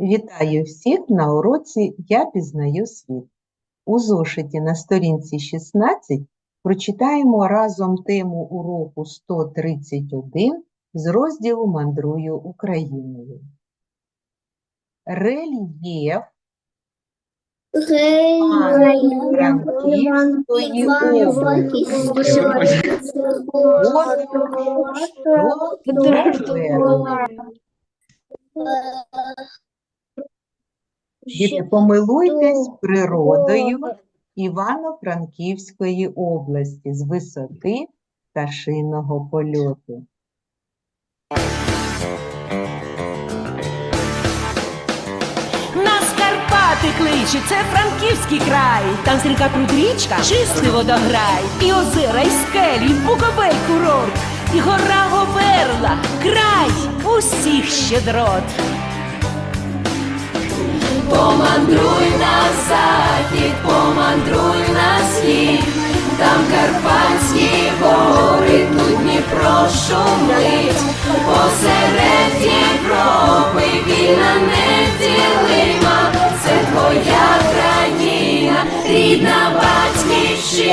Вітаю всіх на уроці Я пізнаю світ. У зошиті на сторінці 16 прочитаємо разом тему уроку 131 з розділу Мандрую Україною. Рельєф Івано-Франківської області. Діти, помилуйтесь природою Івано-Франківської області з висоти пташиного польоту. Нас Карпати кличе, це Франківський край. Там стрімка пруд річка, чистий водограй. І озера, і скелі, і буковель курорт, і гора Говерла, край усіх щедрот. Помандруй на захід, помандруй на схід, там Карпатські гори, тут Дніпро шумить, посеред Європи вільна неділима, це твоя країна, рідна батьківщина.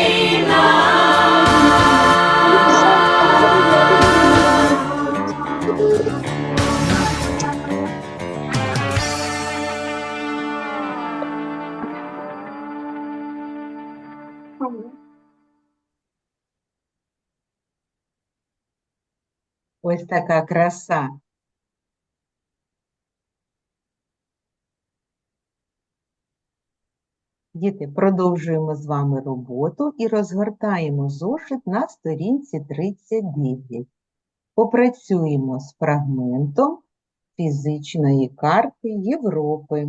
Ось така краса. Діти, продовжуємо з вами роботу і розгортаємо зошит на сторінці 39. Попрацюємо з фрагментом фізичної карти Європи.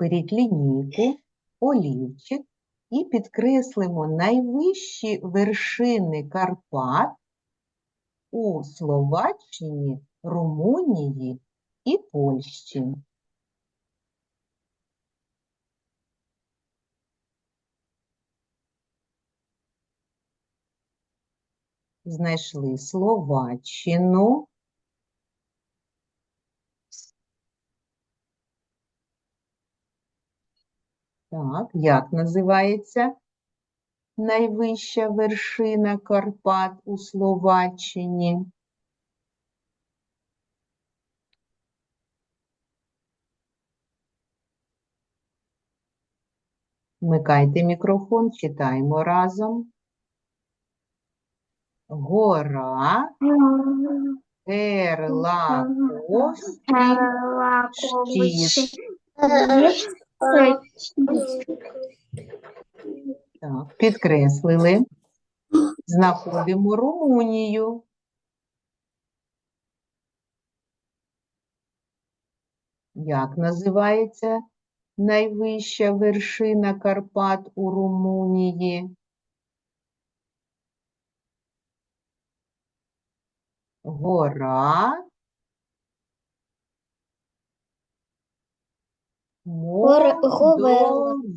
Беріть лінійку, олівчик і підкреслимо найвищі вершини Карпат у Словаччині, Румунії і Польщі. Знайшли Словаччину. Так, як називається найвища вершина Карпат у Словаччині? Вмикайте мікрофон, читаємо разом. Гора Ерлаковський щит. Так, підкреслили. Знаходимо Румунію. Як називається найвища вершина Карпат у Румунії? Гора Гора- Говерла.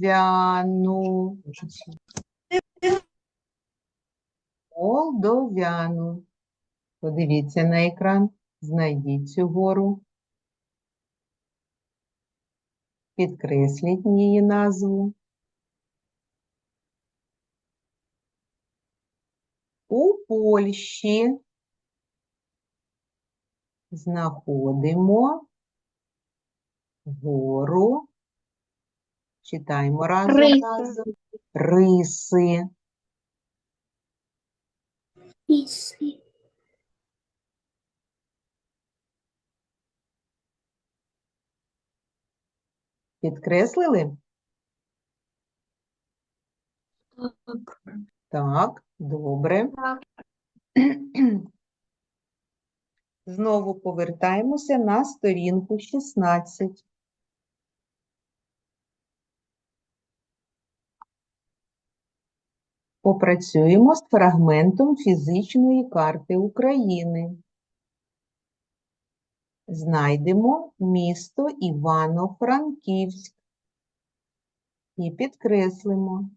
Молдовяну. Молдовяну. Подивіться на екран, знайдіть цю гору. Підкресліть її назву. У Польщі знаходимо гору. Читаємо разом Риси. назву. Риси. Підкреслили? Так, добре. Знову повертаємося на сторінку 16. Попрацюємо з фрагментом фізичної карти України. Знайдемо місто Івано-Франківськ. і підкреслимо.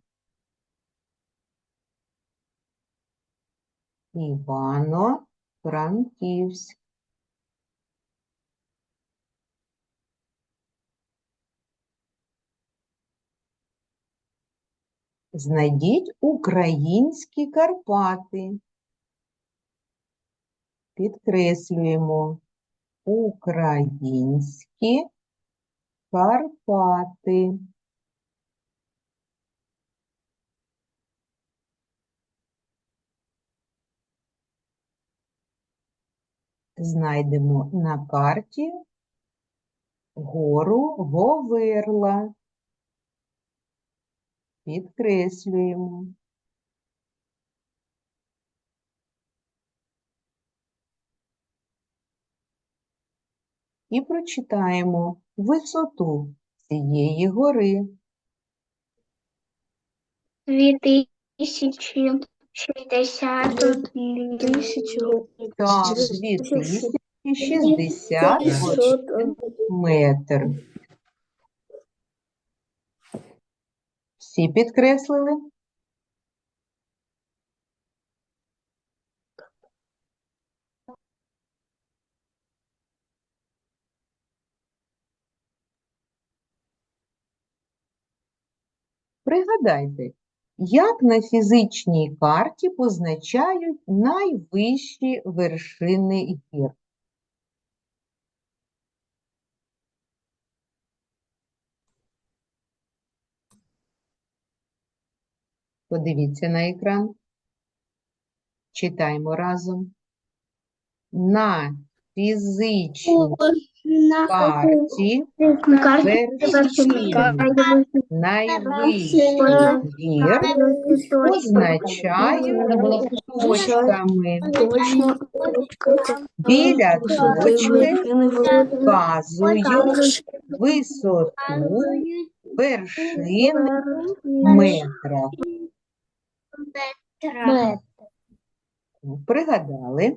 Івано-Франківськ. Знайдіть українські Карпати. Підкреслюємо українські Карпати. Знайдемо на карті гору Говерла. Підкреслюємо. І прочитаємо висоту цієї гори. Дві тисячі шістдесят тисячу Так, 2061 метр. Всі підкреслили? Пригадайте, як на фізичній карті позначають найвищі вершини гір? Подивіться на екран. Читаємо разом. На фізичній карті вершини найвищих гір позначають точками. Біля точки вказують висоту вершин метра. Пригадали?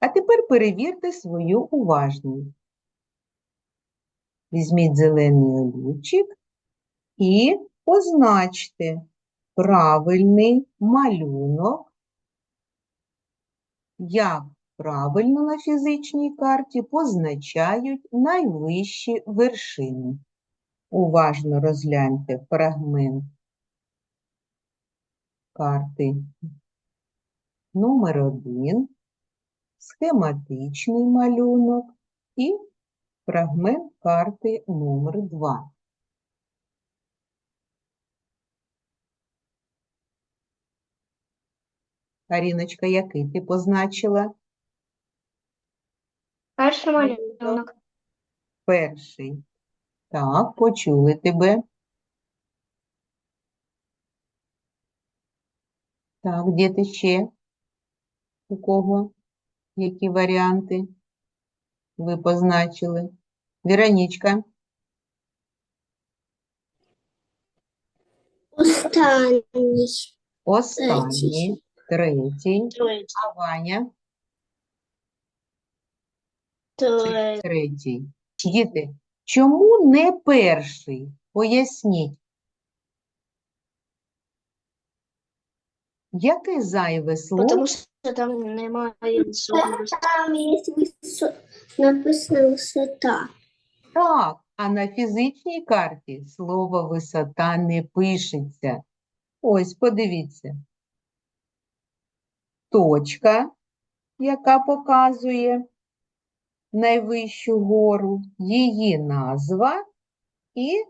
А тепер перевірте свою уважність. Візьміть зелений олівчик і позначте правильний малюнок, як правильно на фізичній карті позначають найвищі вершини. Уважно розгляньте фрагмент карти номер 1, схематичний малюнок і фрагмент карти номер 2. Аріночка, який ти позначила? Перший малюнок. Перший. Так, почули тебе. Так, діти ще? У кого? Які варіанти ви позначили? Віронічка, Останній. останній, третій. А Ваня, третій. Діти, чому не перший? Поясніть. Яке зайве слово? Тому що там немає Там є написано висота. Так, а на фізичній карті слово висота не пишеться. Ось, подивіться. Точка, яка показує найвищу гору, її назва і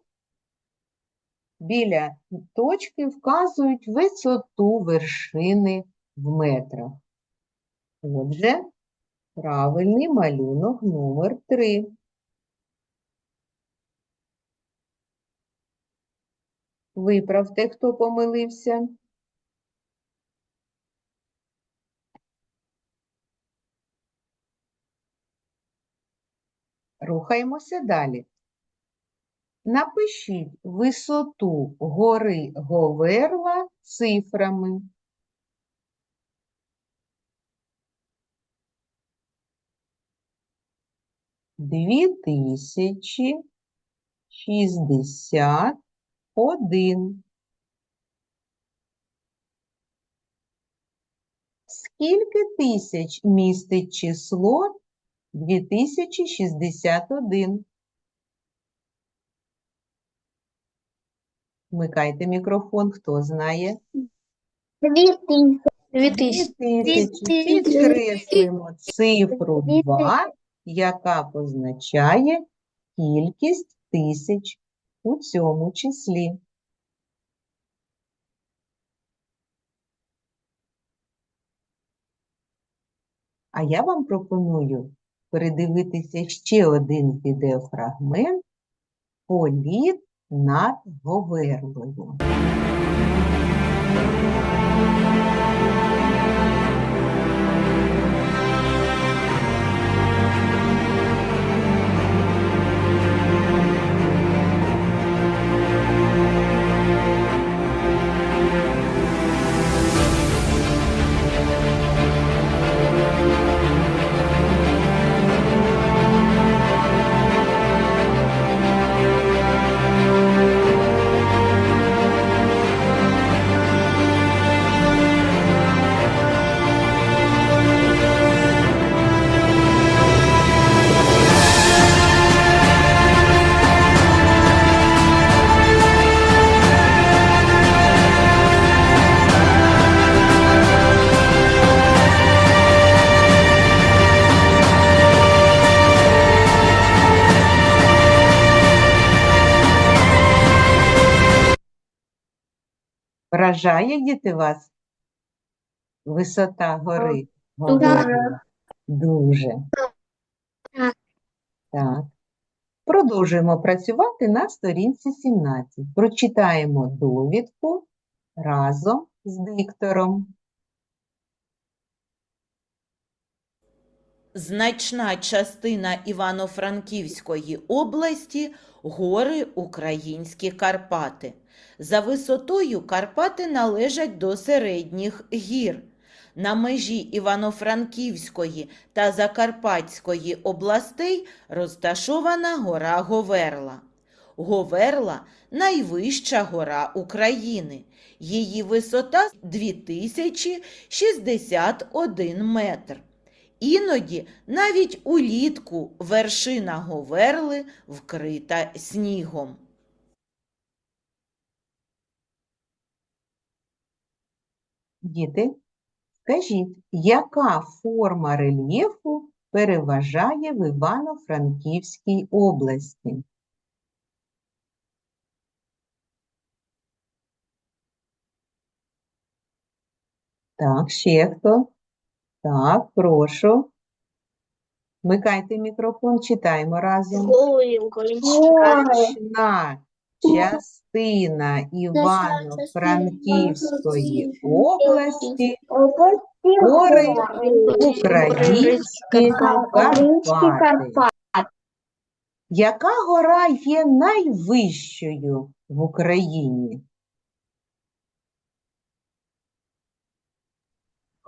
біля точки вказують висоту вершини в метрах. Отже, правильний малюнок номер 3. Виправте, хто помилився. Рухаємося далі. Напишіть висоту гори Говерла цифрами. Дві тисячі шістдесят один. Скільки тисяч містить число 2061? Вмикайте мікрофон, хто знає? Дві тисячі. Підкреслюємо цифру 2, яка позначає кількість тисяч у цьому числі. А я вам пропоную передивитися ще один відеофрагмент «Політ над Говерлою». Вражає діти вас висота гори? Говерло? Дуже. Так. Так. Продовжуємо працювати на сторінці 17. Прочитаємо довідку разом з диктором. Значна частина Івано-Франківської області – гори Українські Карпати. За висотою Карпати належать до середніх гір. На межі Івано-Франківської та Закарпатської областей розташована гора Говерла. Говерла – найвища гора України. Її висота – 2061 метр. Іноді навіть улітку вершина Говерли вкрита снігом. Діти, скажіть, яка форма рельєфу переважає в Івано-Франківській області? Так, ще хто? Так, прошу. Вмикайте мікрофон, читаємо разом. Значна частина Івано-Франківської області гори українські Карпати. Яка гора є найвищою в Україні?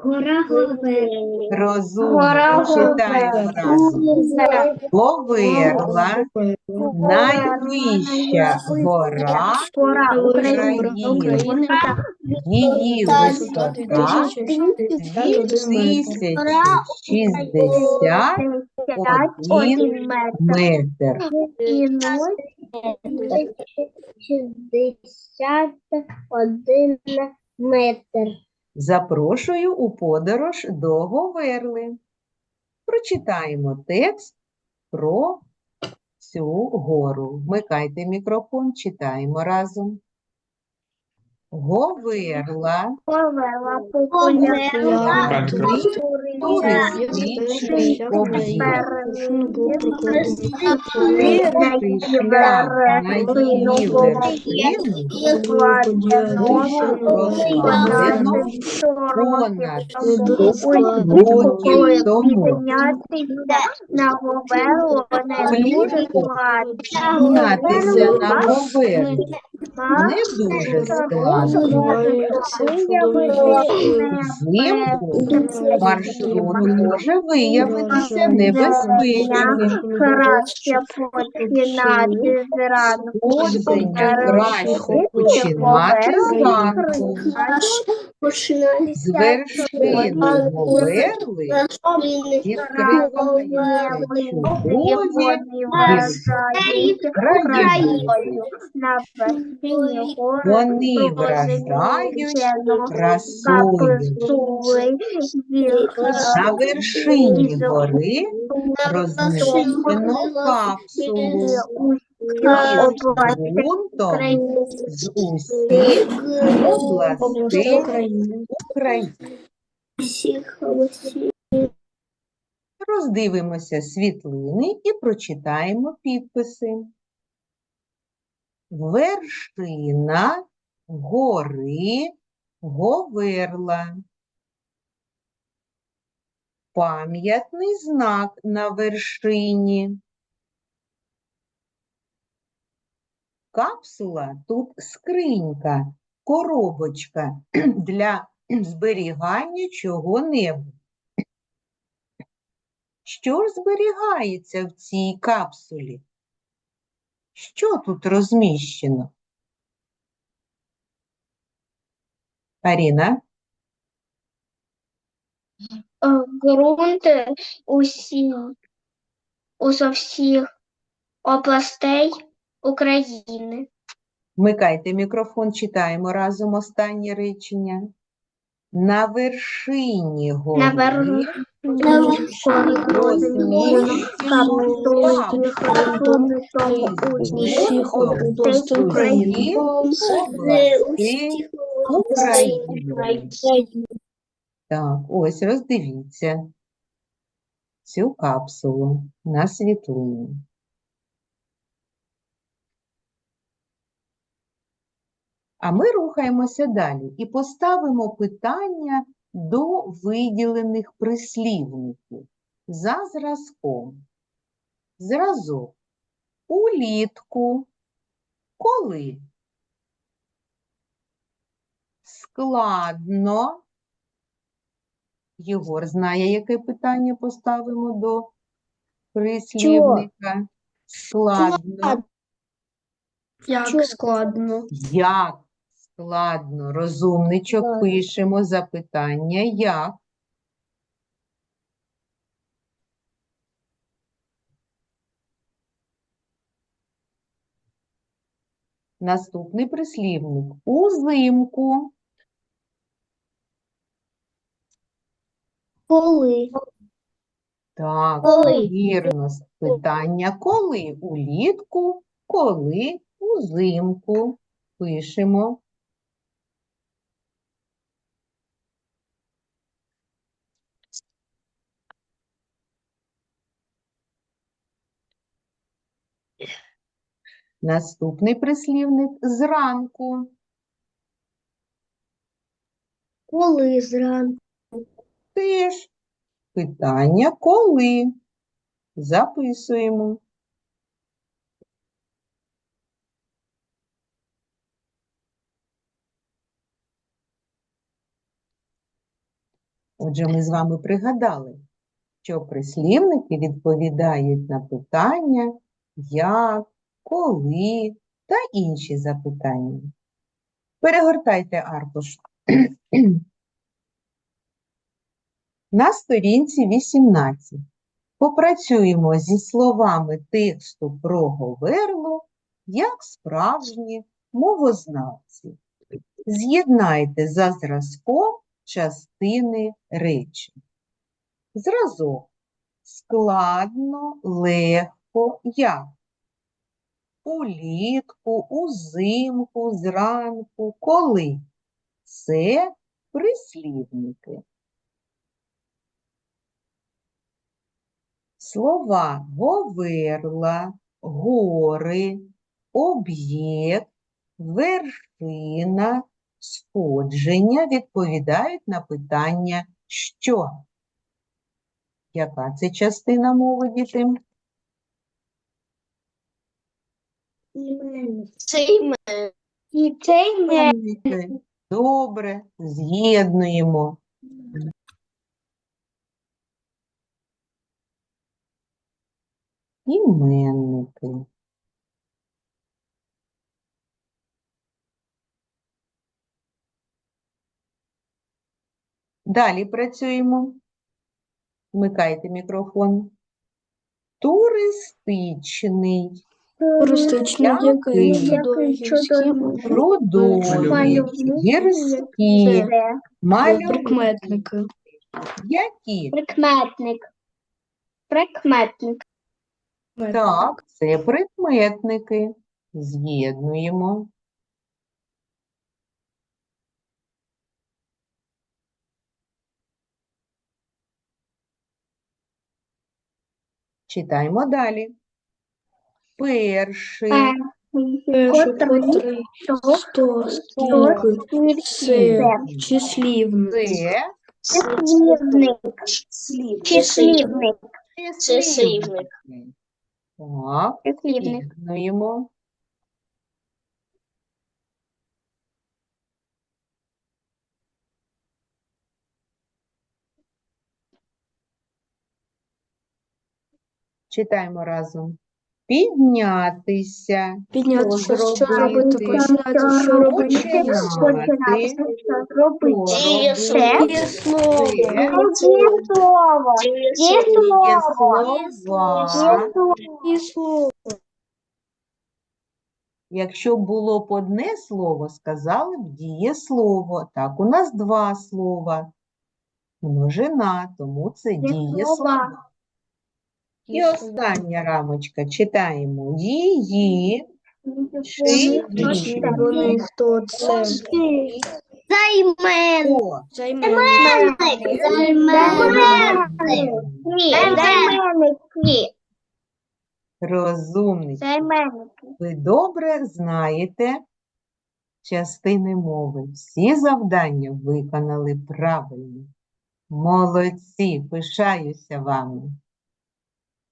Гора Говерлі. Розумно, читаємо разом. Говерла найвища гора України. Її висота 2061 метр. І 61 метр. Запрошую у подорож до Говерли. Прочитаємо текст про цю гору. Вмикайте мікрофон, читаємо разом. Говерла Говерла популярна туристичний на її вершину було прокладено понад 100 років тому. на Говерлу не дуже Влітку на Говерлу Не дуже складно. Взимку маршрут може виявитися небезпечним. Сходження краще починати зранку. З вершини Говерли відкриваються чудові краєвиди. Вони вражають красою. На вершині гори розміщено капсулу ґрунтом з усіх областей України. Роздивимося світлини і прочитаємо підписи. Вершина гори Говерла. Пам'ятний знак на вершині. Капсула тут скринька, коробочка для зберігання чого-небудь. Що ж зберігається в цій капсулі? Що тут розміщено? Аріна? Ґрунти усі, усо всіх областей України. Вмикайте мікрофон, читаємо разом останнє речення. На вершині гори На вершині Так, ось роздивіться цю капсулу на світлині. А ми рухаємося далі і поставимо питання до виділених прислівників за зразком. Зразок. Улітку. Коли? Складно. Єгор знає, яке питання поставимо до прислівника. Складно. Як складно. Як складно, розумничок, Так. пишемо запитання як. Наступний прислівник. Узимку. Коли? Так, Коли? вірно. Питання коли? Улітку, коли? Узимку. Пишемо. Наступний прислівник зранку. Коли зранку? Теж питання коли? Записуємо. Отже, ми з вами пригадали, що прислівники відповідають на питання як, коли та інші запитання. Перегортайте аркуш. На сторінці 18 попрацюємо зі словами тексту про Говерлу як справжні мовознавці. З'єднайте за зразком частини речень. Зразок складно, легко, як? Улітку, узимку, зранку, коли? Це прислівники. Слова говерла, гори, об'єкт, вершина, сходження відповідають на питання що? Яка це частина мови, діти? Це іменник. І не Добре, з'єднуємо. Іменники. Далі працюємо. Вмикайте мікрофон. Туристичний, Гірський, це мальовничий. прикметники. Які? прикметник. Прикметник. Так, це прикметники. З'єднуємо. Читаємо далі. Перший, Перший, Котрий, сто, скільки, це, числівник. це числівник, числівник, числівник. Так, числівник. Піднятися. разом. Піднятися, Підняти, Що робити, починати, що робити. Починати. що робити? Є слово. Якщо було б одне слово, сказали б дієслово. Так, у нас два слова. Множина, тому це дієслова. І остання рамочка. Читаємо її. Хто це? Займен, О, Займенник. Займенники, розумнички. займенники. Ви добре знаєте частини мови. Всі завдання виконали правильно. Молодці, пишаюся вами.